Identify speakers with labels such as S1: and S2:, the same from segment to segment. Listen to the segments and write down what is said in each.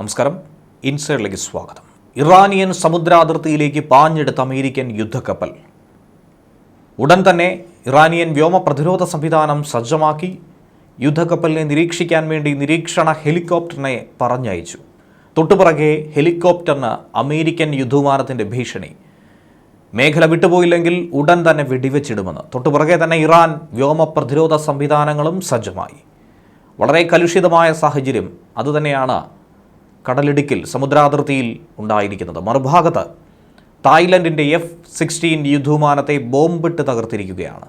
S1: നമസ്കാരം. ഇൻസൈഡിലേക്ക് സ്വാഗതം. ഇറാനിയൻ സമുദ്രാതിർത്തിയിലേക്ക് പാഞ്ഞെടുത്ത അമേരിക്കൻ യുദ്ധക്കപ്പൽ. ഉടൻ തന്നെ ഇറാനിയൻ വ്യോമ പ്രതിരോധ സംവിധാനം സജ്ജമാക്കി. യുദ്ധക്കപ്പലിനെ നിരീക്ഷിക്കാൻ വേണ്ടി നിരീക്ഷണ ഹെലികോപ്റ്ററിനെ പറഞ്ഞയച്ചു. തൊട്ടുപിറകെ ഹെലികോപ്റ്ററിന് അമേരിക്കൻ യുദ്ധവിമാനത്തിന്റെ ഭീഷണി. മേഖല വിട്ടുപോയില്ലെങ്കിൽ ഉടൻ തന്നെ വെടിവെച്ചിടുമെന്ന്. തൊട്ടുപിറകെ തന്നെ ഇറാൻ വ്യോമ പ്രതിരോധ സംവിധാനങ്ങളും സജ്ജമായി. വളരെ കലുഷിതമായ സാഹചര്യം. അതുതന്നെയാണ് കടലിടുക്കിൽ സമുദ്രാതിർത്തിയിൽ ഉണ്ടായിരിക്കുന്നത്. മറുഭാഗത്ത് തായ്ലൻഡിന്റെ എഫ് സിക്സ്റ്റീൻ യുദ്ധവിമാനത്തെ ബോംബിട്ട് തകർത്തിരിക്കുകയാണ്.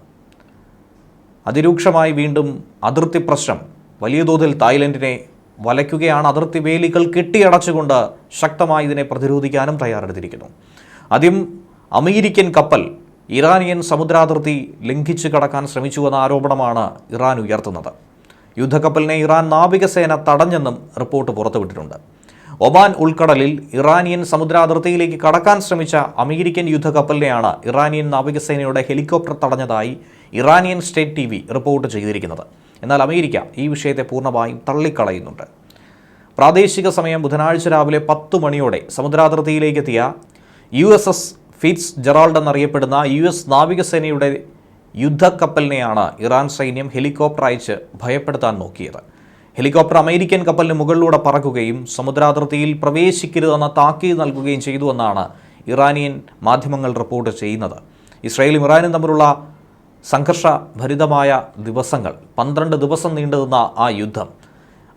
S1: അതിരൂക്ഷമായി വീണ്ടും അതിർത്തി പ്രശ്നം വലിയ തോതിൽ തായ്ലൻഡിനെ വലയ്ക്കുകയാണ്. അതിർത്തി വേലികൾ കെട്ടിയടച്ചുകൊണ്ട് ശക്തമായി ഇതിനെ പ്രതിരോധിക്കാനും തയ്യാറെടുത്തിരിക്കുന്നു. ആദ്യം അമേരിക്കൻ കപ്പൽ ഇറാനിയൻ സമുദ്രാതിർത്തി ലംഘിച്ചു കടക്കാൻ ശ്രമിച്ചുവെന്ന ആരോപണമാണ് ഇറാൻ ഉയർത്തുന്നത്. യുദ്ധക്കപ്പലിനെ ഇറാൻ നാവികസേന തടഞ്ഞെന്നും റിപ്പോർട്ട് പുറത്തുവിട്ടിട്ടുണ്ട്. ഒമാൻ ഉൾക്കടലിൽ ഇറാനിയൻ സമുദ്രാതിർത്തിയിലേക്ക് കടക്കാൻ ശ്രമിച്ച അമേരിക്കൻ യുദ്ധക്കപ്പലിനെയാണ് ഇറാനിയൻ നാവികസേനയുടെ ഹെലികോപ്റ്റർ തടഞ്ഞതായി ഇറാനിയൻ സ്റ്റേറ്റ് ടി റിപ്പോർട്ട് ചെയ്തിരിക്കുന്നത്. എന്നാൽ അമേരിക്ക ഈ വിഷയത്തെ പൂർണമായും തള്ളിക്കളയുന്നുണ്ട്. പ്രാദേശിക സമയം ബുധനാഴ്ച രാവിലെ പത്ത് മണിയോടെ സമുദ്രാതിർത്തിയിലേക്ക് എത്തിയ U S S Fitzgerald എന്നറിയപ്പെടുന്ന യു എസ് നാവികസേനയുടെ യുദ്ധക്കപ്പലിനെയാണ് ഇറാൻ സൈന്യം ഹെലികോപ്റ്റർ അയച്ച് ഭയപ്പെടുത്താൻ നോക്കിയത്. ഹെലികോപ്റ്റർ അമേരിക്കൻ കപ്പലിന് മുകളിലൂടെ പറക്കുകയും സമുദ്രാതിർത്തിയിൽ പ്രവേശിക്കരുതെന്ന താക്കീത് നൽകുകയും ചെയ്തുവെന്നാണ് ഇറാനിയൻ മാധ്യമങ്ങൾ റിപ്പോർട്ട് ചെയ്യുന്നത്. ഇസ്രായേലും ഇറാനും തമ്മിലുള്ള സംഘർഷ ഭരിതമായ ദിവസങ്ങൾ പന്ത്രണ്ട് ദിവസം നീണ്ടുനിന്ന ആ യുദ്ധം.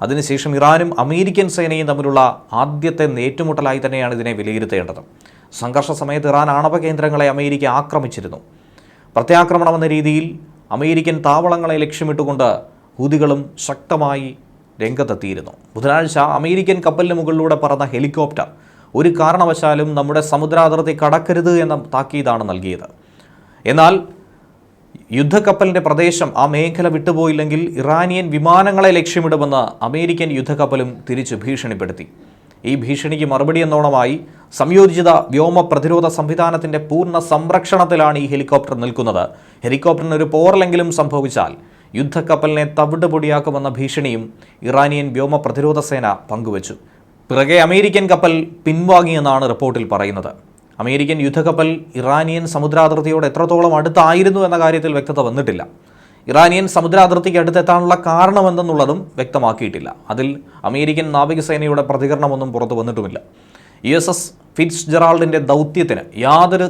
S1: അതിനുശേഷം ഇറാനും അമേരിക്കൻ സേനയും തമ്മിലുള്ള ആദ്യത്തെ നേറ്റുമുട്ടലായി തന്നെയാണ് ഇതിനെ വിലയിരുത്തേണ്ടത്. സംഘർഷ സമയത്ത് ഇറാൻ ആണവ കേന്ദ്രങ്ങളെ അമേരിക്ക ആക്രമിച്ചിരുന്നു. പ്രത്യാക്രമണമെന്ന രീതിയിൽ അമേരിക്കൻ താവളങ്ങളെ ലക്ഷ്യമിട്ടുകൊണ്ട് ഹൂതികളും ശക്തമായി രംഗത്തെത്തിയിരുന്നു. ബുധനാഴ്ച അമേരിക്കൻ കപ്പലിന് മുകളിലൂടെ പറന്ന ഹെലികോപ്റ്റർ ഒരു കാരണവശാലും നമ്മുടെ സമുദ്രാതിർത്തി കടക്കരുത് എന്ന താക്കീതാണ് നൽകിയത്. എന്നാൽ യുദ്ധക്കപ്പലിന്റെ പ്രദേശം ആ മേഖല വിട്ടുപോയില്ലെങ്കിൽ ഇറാനിയൻ വിമാനങ്ങളെ ലക്ഷ്യമിടുമെന്ന് അമേരിക്കൻ യുദ്ധക്കപ്പലും തിരിച്ച് ഭീഷണിപ്പെടുത്തി. ഈ ഭീഷണിക്ക് മറുപടി എന്നോണമായി സംയോജിത വ്യോമ പ്രതിരോധ സംവിധാനത്തിന്റെ പൂർണ സംരക്ഷണത്തിലാണ് ഈ ഹെലികോപ്റ്റർ നിൽക്കുന്നത്. ഹെലികോപ്റ്ററിന് ഒരു പോറലെങ്കിലും സംഭവിച്ചാൽ യുദ്ധക്കപ്പലിനെ തവിട് പൊടിയാക്കുമെന്ന ഭീഷണിയും ഇറാനിയൻ വ്യോമ പ്രതിരോധ സേന പങ്കുവച്ചു. പിറകെ അമേരിക്കൻ കപ്പൽ പിൻവാങ്ങിയെന്നാണ് റിപ്പോർട്ടിൽ പറയുന്നത്. അമേരിക്കൻ യുദ്ധക്കപ്പൽ ഇറാനിയൻ സമുദ്രാതിർത്തിയോട് എത്രത്തോളം അടുത്തായിരുന്നു എന്ന കാര്യത്തിൽ വ്യക്തത വന്നിട്ടില്ല. ഇറാനിയൻ സമുദ്രാതിർത്തിക്ക് അടുത്തെത്താനുള്ള കാരണമെന്തെന്നുള്ളതും വ്യക്തമാക്കിയിട്ടില്ല. അതിൽ അമേരിക്കൻ നാവികസേനയുടെ പ്രതികരണമൊന്നും പുറത്തു വന്നിട്ടുമില്ല. യു എസ് എസ് ഫിറ്റ്സ് ജെറാൾഡിന്റെ ദൗത്യത്തിന് യാതൊരു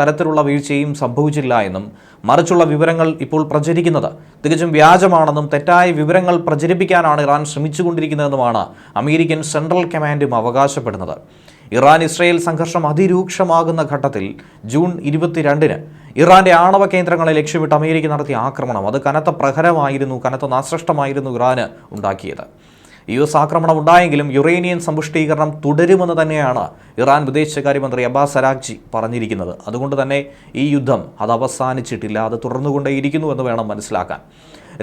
S1: തരത്തിലുള്ള വീഴ്ചയും സംഭവിച്ചില്ല എന്നും മറിച്ചുള്ള വിവരങ്ങൾ ഇപ്പോൾ പ്രചരിക്കുന്നത് തികച്ചും വ്യാജമാണെന്നും തെറ്റായ വിവരങ്ങൾ പ്രചരിപ്പിക്കാനാണ് ഇറാൻ ശ്രമിച്ചുകൊണ്ടിരിക്കുന്നതെന്നുമാണ് അമേരിക്കൻ സെൻട്രൽ കമാൻഡും അവകാശപ്പെടുന്നത്. ഇറാൻ ഇസ്രയേൽ സംഘർഷം അതിരൂക്ഷമാകുന്ന ഘട്ടത്തിൽ ജൂൺ ഇരുപത്തിരണ്ടിന് ഇറാന്റെ ആണവ കേന്ദ്രങ്ങളെ ലക്ഷ്യമിട്ട് അമേരിക്ക നടത്തിയ ആക്രമണം അത് കനത്ത പ്രഹരമായിരുന്നു കനത്ത നാശ്രഷ്ടമായിരുന്നു ഇറാന് ഉണ്ടാക്കിയത്. യു എസ് ആക്രമണം ഉണ്ടായെങ്കിലും യുറേനിയൻ സമ്പുഷ്ടീകരണം തുടരുമെന്ന് തന്നെയാണ് ഇറാൻ വിദേശകാര്യമന്ത്രി അബ്ബാസ് അരാഖ്ജി പറഞ്ഞിരിക്കുന്നത്. അതുകൊണ്ട് തന്നെ ഈ യുദ്ധം അത് അവസാനിച്ചിട്ടില്ല അത് തുടർന്നുകൊണ്ടേയിരിക്കുന്നു എന്ന് വേണം മനസ്സിലാക്കാൻ.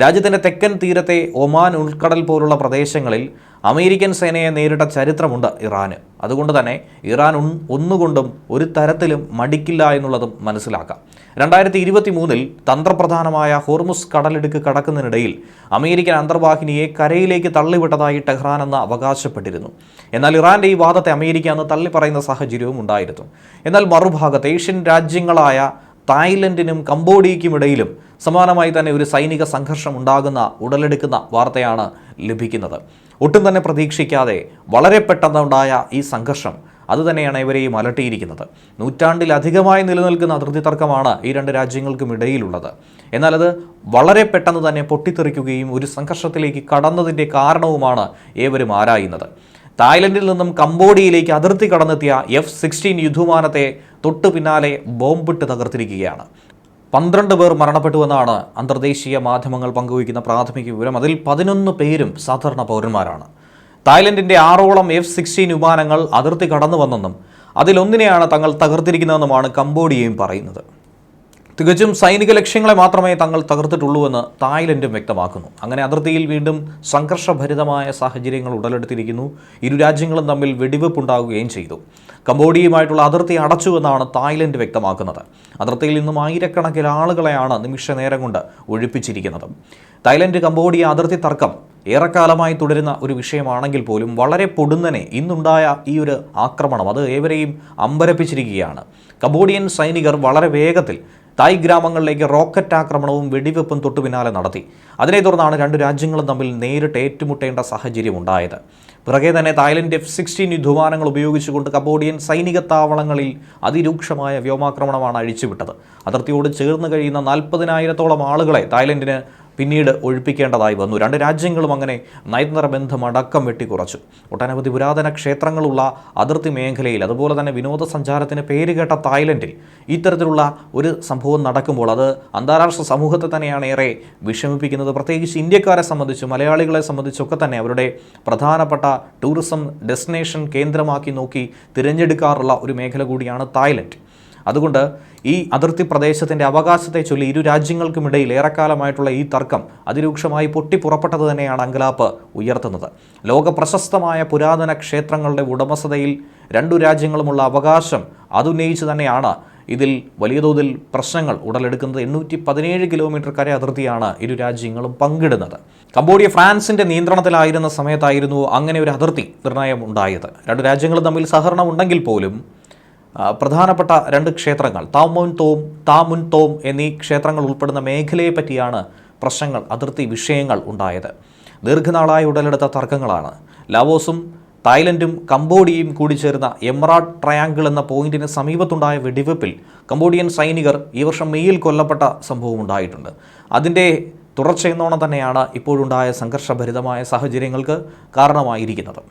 S1: രാജ്യത്തിന്റെ തെക്കൻ തീരത്തെ ഒമാൻ ഉൾക്കടൽ പോലുള്ള പ്രദേശങ്ങളിൽ അമേരിക്കൻ സേനയെ നേരിട്ട ചരിത്രമുണ്ട് ഇറാന്. അതുകൊണ്ട് തന്നെ ഇറാൻ ഒന്നുകൊണ്ടും ഒരു തരത്തിലും മടിക്കില്ല എന്നുള്ളതും മനസ്സിലാക്കാം. രണ്ടായിരത്തി ഇരുപത്തി മൂന്നിൽ തന്ത്രപ്രധാനമായ ഹോർമുസ് കടലിടുക്ക് കടക്കുന്നതിനിടയിൽ അമേരിക്കൻ അന്തർവാഹിനിയെ കരയിലേക്ക് തള്ളിവിട്ടതായി ടെഹ്റാൻ എന്ന് അവകാശപ്പെട്ടിരുന്നു. എന്നാൽ ഇറാന്റെ ഈ വാദത്തെ അമേരിക്ക അന്ന് തള്ളിപ്പറയുന്ന സാഹചര്യവും ഉണ്ടായിരുന്നു. എന്നാൽ മറുഭാഗത്ത് ഏഷ്യൻ രാജ്യങ്ങളായ തായ്ലൻഡിനും കംബോഡിയയ്ക്കും ഇടയിലും സമാനമായി തന്നെ ഒരു സൈനിക സംഘർഷം ഉണ്ടാകുന്ന ഉടലെടുക്കുന്ന വാർത്തയാണ് ലഭിക്കുന്നത്. ഒട്ടും തന്നെ പ്രതീക്ഷിക്കാതെ വളരെ പെട്ടെന്നുണ്ടായ ഈ സംഘർഷം അതുതന്നെയാണ് ഇവരെയും അലട്ടിയിരിക്കുന്നത്. നൂറ്റാണ്ടിലധികമായി നിലനിൽക്കുന്ന അതിർത്തി തർക്കമാണ് ഈ രണ്ട് രാജ്യങ്ങൾക്കും ഇടയിലുള്ളത്. എന്നാൽ അത് വളരെ പെട്ടെന്ന് തന്നെ പൊട്ടിത്തെറിക്കുകയും ഒരു സംഘർഷത്തിലേക്ക് കടന്നതിന്റെ കാരണവുമാണ് ഏവരും ആരായുന്നത്. തായ്ലൻഡിൽ നിന്നും കംബോഡിയയിലേക്ക് അതിർത്തി കടന്നെത്തിയ എഫ് സിക്സ്റ്റീൻ യുദ്ധവിമാനത്തെ തൊട്ടു പിന്നാലെ ബോംബിട്ട് തകർത്തിരിക്കുകയാണ്. പന്ത്രണ്ട് പേർ മരണപ്പെട്ടുവെന്നാണ് അന്തർദേശീയ മാധ്യമങ്ങൾ പങ്കുവയ്ക്കുന്ന പ്രാഥമിക വിവരം. അതിൽ പതിനൊന്ന് പേരും സാധാരണ പൗരന്മാരാണ്. തായ്ലൻഡിന്റെ ആറോളം എഫ് സിക്സ്റ്റീൻ വിമാനങ്ങൾ അതിർത്തി കടന്നുവന്നെന്നും അതിലൊന്നിനെയാണ് തങ്ങൾ തകർത്തിരിക്കുന്നതെന്നുമാണ് കംബോഡിയയും പറയുന്നത്. തികച്ചും സൈനിക ലക്ഷ്യങ്ങളെ മാത്രമേ തങ്ങൾ തകർത്തിട്ടുള്ളൂവെന്ന് തായ്ലൻഡും വ്യക്തമാക്കുന്നു. അങ്ങനെ അതിർത്തിയിൽ വീണ്ടും സംഘർഷഭരിതമായ സാഹചര്യങ്ങൾ ഉടലെടുത്തിരിക്കുന്നു. ഇരു രാജ്യങ്ങളും തമ്മിൽ വെടിവെപ്പുണ്ടാകുകയും ചെയ്തു. കംബോഡിയയുമായിട്ടുള്ള അതിർത്തി അടച്ചു എന്നാണ് തായ്ലൻഡ് വ്യക്തമാക്കുന്നത്. അതിർത്തിയിൽ നിന്നും ആയിരക്കണക്കിന് ആളുകളെയാണ് നിമിഷ നേരം കൊണ്ട് ഒഴിപ്പിച്ചിരിക്കുന്നത്. തായ്ലൻഡ് കംബോഡിയ അതിർത്തി തർക്കം ഏറെക്കാലമായി തുടരുന്ന ഒരു വിഷയമാണെങ്കിൽ പോലും വളരെ പൊടുന്നനെ ഇന്നുണ്ടായ ഈ ഒരു ആക്രമണം അത് ഏവരെയും അമ്പരപ്പിച്ചിരിക്കുകയാണ്. കംബോഡിയൻ സൈനികർ വളരെ വേഗത്തിൽ തായ് ഗ്രാമങ്ങളിലേക്ക് റോക്കറ്റ് ആക്രമണവും വെടിവെപ്പും തൊട്ടു പിന്നാലെ നടത്തി. അതിനെ തുടർന്നാണ് രണ്ട് രാജ്യങ്ങളും തമ്മിൽ നേരിട്ട് ഏറ്റുമുട്ടേണ്ട സാഹചര്യം ഉണ്ടായത്. പിറകെ തന്നെ തായ്ലൻഡ് എഫ് സിക്സ്റ്റീൻ യുദ്ധവിമാനങ്ങൾ ഉപയോഗിച്ചുകൊണ്ട് കബോഡിയൻ സൈനിക താവളങ്ങളിൽ അതിരൂക്ഷമായ വ്യോമാക്രമണമാണ് അഴിച്ചുവിട്ടത്. അതിർത്തിയോട് ചേർന്ന് കഴിയുന്ന നാൽപ്പതിനായിരത്തോളം ആളുകളെ തായ്ലൻഡിന് പിന്നീട് ഒഴിപ്പിക്കേണ്ടതായി വന്നു. രണ്ട് രാജ്യങ്ങളും അങ്ങനെ നയതന്ത്ര ബന്ധം അടക്കം വെട്ടിക്കുറച്ചു. ഒട്ടനവധി പുരാതന ക്ഷേത്രങ്ങളുള്ള അതിർത്തി മേഖലയിൽ അതുപോലെ തന്നെ വിനോദസഞ്ചാരത്തിന് പേരുകേട്ട തായ്ലൻഡിൽ ഇത്തരത്തിലുള്ള ഒരു സംഭവം നടക്കുമ്പോൾ അത് അന്താരാഷ്ട്ര സമൂഹത്തെ തന്നെയാണ് ഏറെ വിഷമിപ്പിക്കുന്നത്. പ്രത്യേകിച്ച് ഇന്ത്യക്കാരെ സംബന്ധിച്ച് മലയാളികളെ സംബന്ധിച്ചൊക്കെ തന്നെ അവരുടെ പ്രധാനപ്പെട്ട ടൂറിസം ഡെസ്റ്റിനേഷൻ കേന്ദ്രമാക്കി നോക്കി തിരഞ്ഞെടുക്കാറുള്ള ഒരു മേഖല കൂടിയാണ് തായ്ലൻഡ്. അതുകൊണ്ട് ഈ അതിർത്തി പ്രദേശത്തിന്റെ അവകാശത്തെ ചൊല്ലി ഇരു രാജ്യങ്ങൾക്കുമിടയിൽ ഏറെക്കാലമായിട്ടുള്ള ഈ തർക്കം അതിരൂക്ഷമായി പൊട്ടിപ്പുറപ്പെട്ടത് തന്നെയാണ് അങ്കലാപ്പ് ഉയർത്തുന്നത്. ലോക പ്രശസ്തമായ പുരാതന ക്ഷേത്രങ്ങളുടെ ഉടമസ്ഥതയിൽ രണ്ടു രാജ്യങ്ങളുമുള്ള അവകാശം അതുന്നയിച്ച് തന്നെയാണ് ഇതിൽ വലിയ തോതിൽ പ്രശ്നങ്ങൾ ഉടലെടുക്കുന്നത്. എണ്ണൂറ്റി പതിനേഴ് കിലോമീറ്റർ കര അതിർത്തിയാണ് ഇരു രാജ്യങ്ങളും പങ്കിടുന്നത്. കംബോഡിയ ഫ്രാൻസിന്റെ നിയന്ത്രണത്തിലായിരുന്ന സമയത്തായിരുന്നു അങ്ങനെ ഒരു അതിർത്തി നിർണയം ഉണ്ടായത് രണ്ട് രാജ്യങ്ങളും തമ്മിൽ സഹകരണം ഉണ്ടെങ്കിൽ പോലും പ്രധാനപ്പെട്ട രണ്ട് ക്ഷേത്രങ്ങൾ താമുൻ തോം താമുൻ തോം എന്നീ ക്ഷേത്രങ്ങൾ ഉൾപ്പെടുന്ന മേഖലയെ പറ്റിയാണ് പ്രശ്നങ്ങൾ അതിർത്തി വിഷയങ്ങൾ ഉണ്ടായത്. ദീർഘനാളായി ഉടലെടുത്ത തർക്കങ്ങളാണ്. ലാവോസും തായ്ലൻഡും കംബോഡിയയും കൂടി ചേർന്ന എമറാഡ് ട്രയാങ്കിൾ എന്ന പോയിന്റിന് സമീപത്തുണ്ടായ വെടിവെപ്പിൽ കംബോഡിയൻ സൈനികർ ഈ വർഷം മെയ്യിൽ കൊല്ലപ്പെട്ട സംഭവം ഉണ്ടായിട്ടുണ്ട്. അതിന്റെ തുടർച്ചയെന്നോണം തന്നെയാണ് ഇപ്പോഴുണ്ടായ സംഘർഷഭരിതമായ സാഹചര്യങ്ങൾക്ക് കാരണമായിരിക്കുന്നത്.